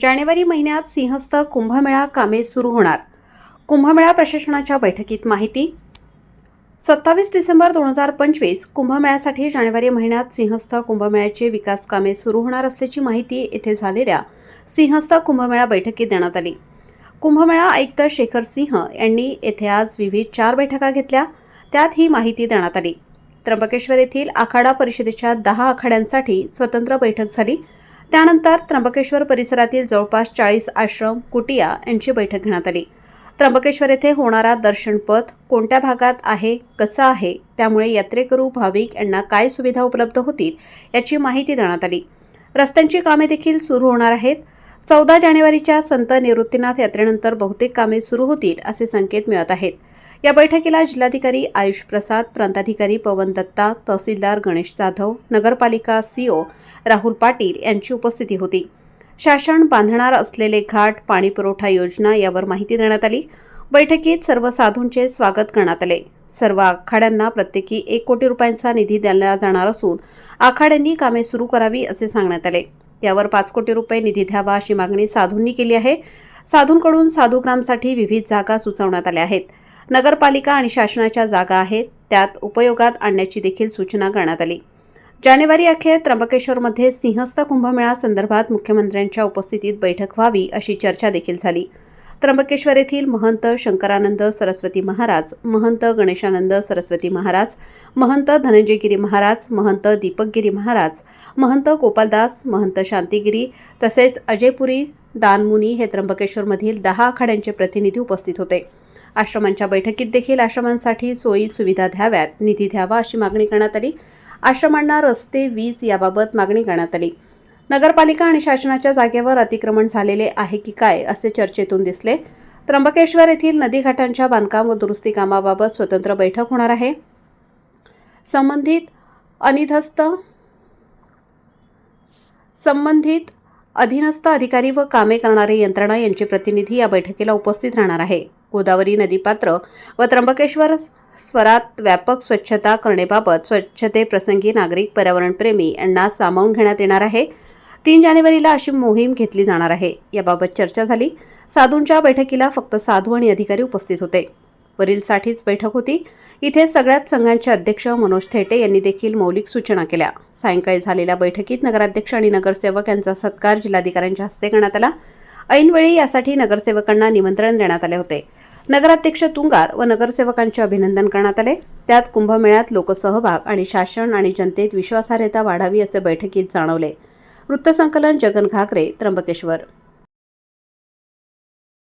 जानेवारी महिन्यात सिंहस्थ कुंभमेळा कामे सुरू होणार. कुंभमेळा प्रशासनाच्या बैठकीत माहिती. सत्तावीस डिसेंबर दोन हजार पंचवीस कुंभमेळ्यासाठी जानेवारी महिन्यात सिंहस्थ कुंभमेळ्याचे विकास कामे सुरू होणार असल्याची माहिती येथे झालेल्या सिंहस्थ कुंभमेळा बैठकीत देण्यात आली. कुंभमेळा आयुक्त शेखर सिंह यांनी येथे आज विविध चार बैठका घेतल्या. त्यात ही माहिती देण्यात आली. त्र्यंबकेश्वर येथील आखाडा परिषदेच्या दहा आखाड्यांसाठी स्वतंत्र बैठक झाली. त्यानंतर त्र्यंबकेश्वर परिसरातील जवळपास चाळीस आश्रम कुटिया यांची बैठक घेण्यात आली. त्र्यंबकेश्वर येथे होणारा दर्शनपथ कोणत्या भागात आहे कसा आहे त्यामुळे यात्रेकरू भाविक यांना काय सुविधा उपलब्ध होतील याची माहिती देण्यात आली. रस्त्यांची कामे देखील सुरू होणार आहेत. चौदा जानेवारीच्या संत निवृत्तीनाथ यात्रेनंतर बहुतेक कामे सुरू होतील असे संकेत मिळत आहेत. या बैठकीला जिल्हाधिकारी आयुष प्रसाद प्रांताधिकारी पवन दत्ता तहसीलदार गणेश जाधव नगरपालिका सीओ राहुल पाटील यांची उपस्थिती होती. शासन बांधणार असलेले घाट पाणीपुरवठा योजना यावर माहिती देण्यात आली. बैठकीत सर्व साधूंचे स्वागत करण्यात आले. सर्व आखाड्यांना प्रत्येकी एक कोटी रुपयांचा निधी दिला जाणार असून आखाड्यांनी कामे सुरू करावी असे सांगण्यात आले. यावर पाच कोटी रुपये निधी द्यावा अशी मागणी साधूंनी केली आहे. साधूंकडून साधूग्रामसाठी विविध जागा सुचवण्यात आल्या आहेत. नगरपालिका आणि शासनाच्या जागा आहेत. त्यात उपयोगात आणण्याची देखील सूचना करण्यात आली. जानेवारी अखेर त्र्यंबकेश्वरमध्ये सिंहस्थ कुंभमेळा संदर्भात मुख्यमंत्र्यांच्या उपस्थितीत बैठक व्हावी अशी चर्चा देखील झाली. त्र्यंबकेश्वर येथील महंत शंकरानंद सरस्वती महाराज महंत गणेशानंद सरस्वती महाराज महंत धनंजयगिरी महाराज महंत दीपकगिरी महाराज महंत गोपालदास महंत शांतिगिरी तसेच अजयपुरी दानमुनी हे त्र्यंबकेश्वरमधील दहा आखाड्यांचे प्रतिनिधी उपस्थित होते. आश्रमांच्या बैठकीत देखील आश्रमांसाठी सोयी सुविधा द्याव्यात. निधी द्यावा अशी मागणी करण्यात आली. आश्रमांना रस्ते वीज याबाबत मागणी करण्यात आली. नगरपालिका आणि शासनाच्या जागेवर अतिक्रमण झालेले आहे की काय असे चर्चेतून दिसले. त्र्यंबकेश्वर येथील नदीघाटांच्या बांधकाम व दुरुस्ती कामाबाबत स्वतंत्र बैठक होणार आहे. संबंधित अनिधस्त संबंधित अधीनस्थ अधिकारी व कामे करणारे यंत्रणा यांचे प्रतिनिधी या बैठकीला उपस्थित राहणार आहे. गोदावरी नदीपात्र व त्र्यंबकेश्वर स्वरात व्यापक स्वच्छता करणेबाबत स्वच्छतेप्रसंगी नागरिक पर्यावरणप्रेमी यांना सामावून घेण्यात येणार आहे. तीन जानेवारीला अशी मोहीम घेतली जाणार आहे. याबाबत चर्चा झाली. साधूंच्या बैठकीला फक्त साधू आणि अधिकारी उपस्थित होते. वरीलसाठीच बैठक होती. इथे सगळ्याच संघांचे अध्यक्ष मनोज थेटे यांनी देखील मौलिक सूचना केल्या. सायंकाळी झालेल्या बैठकीत नगराध्यक्ष आणि नगरसेवक यांचा सत्कार जिल्हाधिकाऱ्यांच्या हस्ते करण्यात आला. ऐनवेळी यासाठी नगरसेवकांना निमंत्रण देण्यात आले होते. नगराध्यक्ष तुंगार व नगरसेवकांचे अभिनंदन करण्यात आले. त्यात कुंभमेळ्यात लोकसहभाग आणि शासन आणि जनतेत विश्वासार्हता वाढावी असे बैठकीत जाणवले. वृत्तसंकलन जगन घागरे त्र्यंबकेश्वर.